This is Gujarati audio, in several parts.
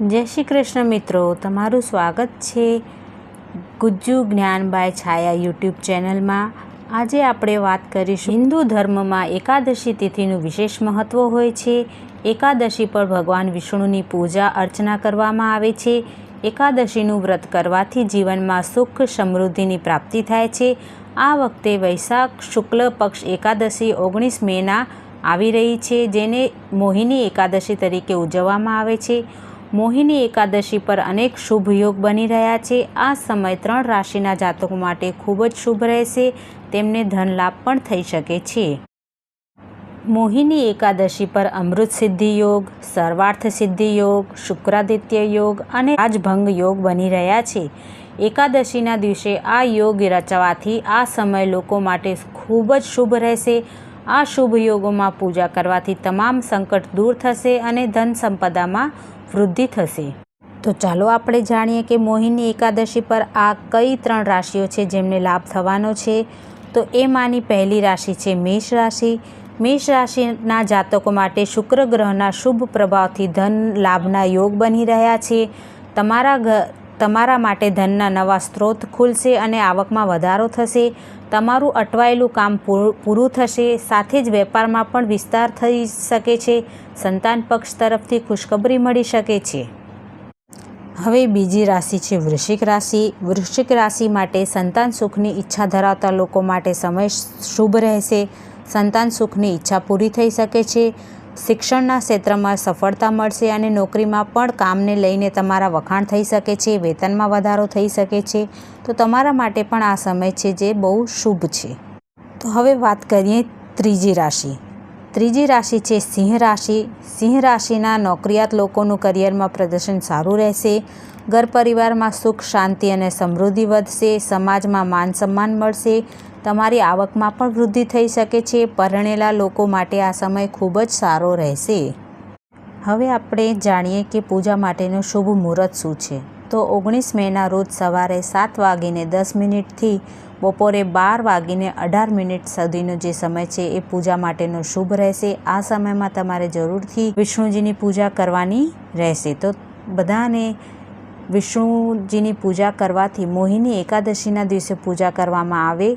જય શ્રી કૃષ્ણ મિત્રો, તમારું સ્વાગત છે ગુજ્જુ જ્ઞાનબાય છાયા યુટ્યુબ ચેનલમાં. આજે આપણે વાત કરીશું હિન્દુ ધર્મમાં એકાદશી તિથિનું વિશેષ મહત્ત્વ હોય છે. એકાદશી પર ભગવાન વિષ્ણુની પૂજા અર્ચના કરવામાં આવે છે. એકાદશીનું વ્રત કરવાથી જીવનમાં સુખ સમૃદ્ધિની પ્રાપ્તિ થાય છે. આ વખતે વૈશાખ શુક્લ પક્ષ એકાદશી ઓગણીસ મેના આવી રહી છે, જેને મોહિની એકાદશી તરીકે ઉજવવામાં આવે છે. મોહિની એકાદશી પર અનેક શુભ યોગ બની રહ્યા છે. આ સમય ત્રણ રાશિના જાતકો માટે ખૂબ જ શુભ રહેશે. તેમને ધન લાભ પણ થઈ શકે છે. મોહિની એકાદશી પર અમૃત સિદ્ધિ યોગ, સર્વાર્થ સિદ્ધિ યોગ, શુક્રાદિત્ય યોગ અને રાજભંગ યોગ બની રહ્યા છે. એકાદશીના દિવસે આ યોગ રચવાથી આ સમય લોકો માટે ખૂબ જ શુભ રહેશે. આ શુભ યોગોમાં પૂજા કરવાથી તમામ સંકટ દૂર થશે અને ધન સંપદામાં વૃદ્ધિ થશે. તો ચાલો આપણે જાણીએ કે મોહિની એકાદશી પર આ કઈ ત્રણ રાશિઓ છે જેમને લાભ થવાનો છે? તો એમાંની પહેલી રાશિ છે મેષ રાશિ. મેષ રાશિના જાતકો માટે શુક્ર ગ્રહના શુભ પ્રભાવથી ધન લાભના યોગ બની રહ્યા છે. તમારા તમારા માટે ધનના નવા સ્ત્રોત ખુલશે અને આવકમાં વધારો થશે. તમારું અટવાયેલું કામ પૂરું થશે. સાથે જ વેપારમાં પણ વિસ્તાર થઈ શકે છે. સંતાન પક્ષ તરફથી ખુશખબરી મળી શકે છે. હવે બીજી રાશિ છે વૃશ્ચિક રાશિ. વૃશ્ચિક રાશિ માટે સંતાન સુખની ઈચ્છા ધરાવતા લોકો માટે સમય શુભ રહેશે. સંતાન સુખની ઈચ્છા પૂરી થઈ શકે છે. શિક્ષણના ક્ષેત્રમાં સફળતા મળશે અને નોકરીમાં પણ કામને લઈને તમારા વખાણ થઈ શકે છે, વેતનમાં વધારો થઈ શકે છે, તો તમારા માટે પણ આ સમય છે જે બહુ શુભ છે. તો હવે વાત કરીએ ત્રીજી રાશિ. ત્રીજી રાશિ છે સિંહ રાશિ. સિંહ રાશિના નોકરિયાત લોકોનું કરિયરમાં પ્રદર્શન સારું રહેશે. ઘર પરિવારમાં સુખ, શાંતિ અને સમૃદ્ધિ વધશે. સમાજમાં માન સન્માન મળશે. તમારી આવકમાં પણ વૃદ્ધિ થઈ શકે છે. પરણેલા લોકો માટે આ સમય ખૂબ જ સારો રહેશે. હવે આપણે જાણીએ કે પૂજા માટેનું શુભ મુહૂર્ત શું છે. તો ઓગણીસ મેના રોજ સવારે સાત વાગીને દસ મિનિટથી બપોરે બાર વાગીને અઢાર મિનિટ સુધીનો જે સમય છે એ પૂજા માટેનો શુભ રહેશે. આ સમયમાં તમારે જરૂરથી વિષ્ણુજીની પૂજા કરવાની રહેશે. તો બધાને વિષ્ણુજીની પૂજા કરવાથી મોહિની એકાદશીના દિવસે પૂજા કરવામાં આવે.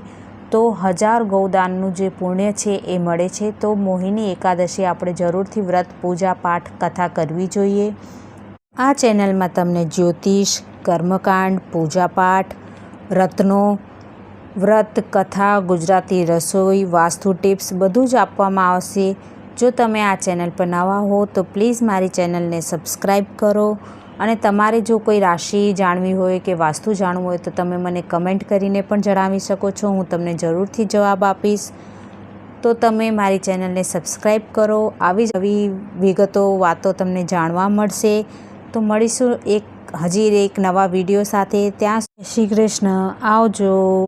તો હજાર ગૌદાનનું જે પુણ્ય છે એ મળે છે, તો મોહિની એકાદશી આપણે જરૂરથી વ્રત, પૂજા, પાઠ, કથા કરવી જોઈએ. આ ચેનલમાં તમને જ્યોતિષ, કર્મકાંડ પૂજાપાઠ રત્નો, વ્રત, કથા, ગુજરાતી રસોઈ, વાસ્તુ ટિપ્સ બધું જ આપવામાં આવશે. જો તમે આ ચેનલ પર નવા હો, તો પ્લીઝ મારી ચેનલને સબસ્ક્રાઈબ કરો. અને તમારે જો કોઈ રાશિ જાણવી હોય કે વાસ્તુ જાણવું હોય તો તમે મને કમેન્ટ કરીને પણ જણાવી શકો છો. હું તમને જરૂરથી જવાબ આપીશ. તો તમે મારી ચેનલને સબસ્ક્રાઈબ કરો. આવી જ આવી વિગતો, વાતો તમને જાણવા મળશે. તો મળીશું એક, હજી એક નવા વીડિયો સાથે. ત્યાં શ્રી કૃષ્ણ. આવજો.